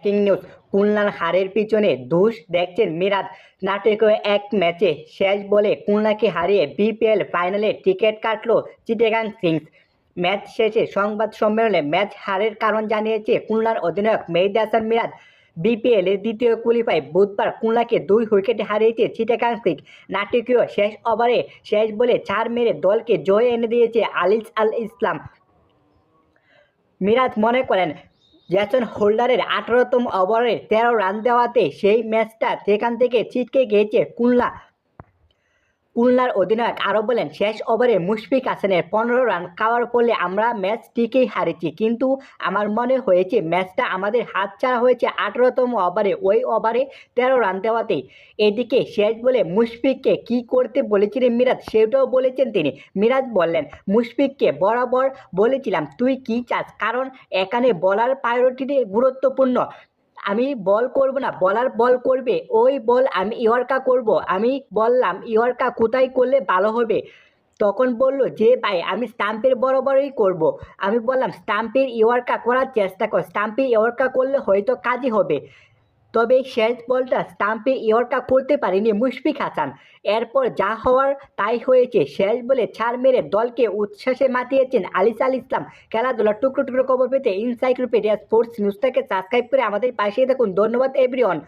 Breaking news খুলনার হারের পিছনে দোষ দেখছেন মিরাজ। নাটকীয় এক ম্যাচে শেষ বলে খুলনাকে হারিয়ে বিপিএল ফাইনালে টিকিট কাটল চিটেগাং কিংস। ম্যাচ শেষে সংবাদ সম্মেলনে ম্যাচ হারের কারণ জানিয়েছে খুলনার অধিনায়ক মেহেদি হাসান মিরাজ। বিপিএল এর দ্বিতীয় কোয়ালিফাই বুধবার খুলনাকে দুই উইকেটে হারিয়েছে চিটাগাং কিংস। নাটকীয় শেষ ওভারে শেষ বলে চার মেরে দলকে জয় এনে দিয়েছে আলিস আল ইসলাম। মিরাজ মনে করেন জ্যাসন হোল্ডারের আঠারোতম ওভারে তেরো রান দেওয়াতে সেই ম্যাচটা সেখান থেকে ছিটকে গিয়েছে খুলনা খুলনার অধিনায়ক আরও বলেন, শেষ ওভারে মুশফিক হাসানের পনেরো রান খাওয়ার ফলে আমরা ম্যাচ টিকেই হারেছি কিন্তু আমার মনে হয়েছে, ম্যাচটা আমাদের হাতছাড়া হয়েছে আঠারোতম ওভারে। ওই ওভারে তেরো রান দেওয়াতেই। এদিকে শেষ বলে মুশফিককে কি করতে বলেছিলেন মিরাজ, সেটাও বলেছেন তিনি। মিরাজ বললেন, মুশফিককে বরাবর বলেছিলাম, তুই কি চাস? কারণ এখানে বলার প্রায়োরিটি গুরুত্বপূর্ণ। আমি বল করব না, বলার বল করবে, ওই বল আমি ইয়র্কা করব, আমি বললাম ইয়র্কা কোথায় করলে ভালো হবে? তখন বলল, যে ভাই, আমি স্টাম্পের বরাবরই করব। আমি বললাম, স্টাম্পের ইয়র্কা করার চেষ্টা কর, স্টাম্পে ইয়র্কা করলে হয়তো কাজই হবে। তবে শেষ বলটা স্টাম্পে ইয়রটা করতে পারেনি মুশফিক হাসান। এরপর যা হওয়ার তাই হয়েছে শেষ বলে ছাড় মেরে দলকে উচ্ছ্বাসে মাতিয়েছেন আলিস আল ইসলাম। খেলাধুলার টুকরো টুকরো খবর পেতে ইনসাইক্লোপিডিয়া স্পোর্টস নিউজটাকে সাবস্ক্রাইব করে আমাদের পাশে দেখুন ধন্যবাদ এভরিওয়ান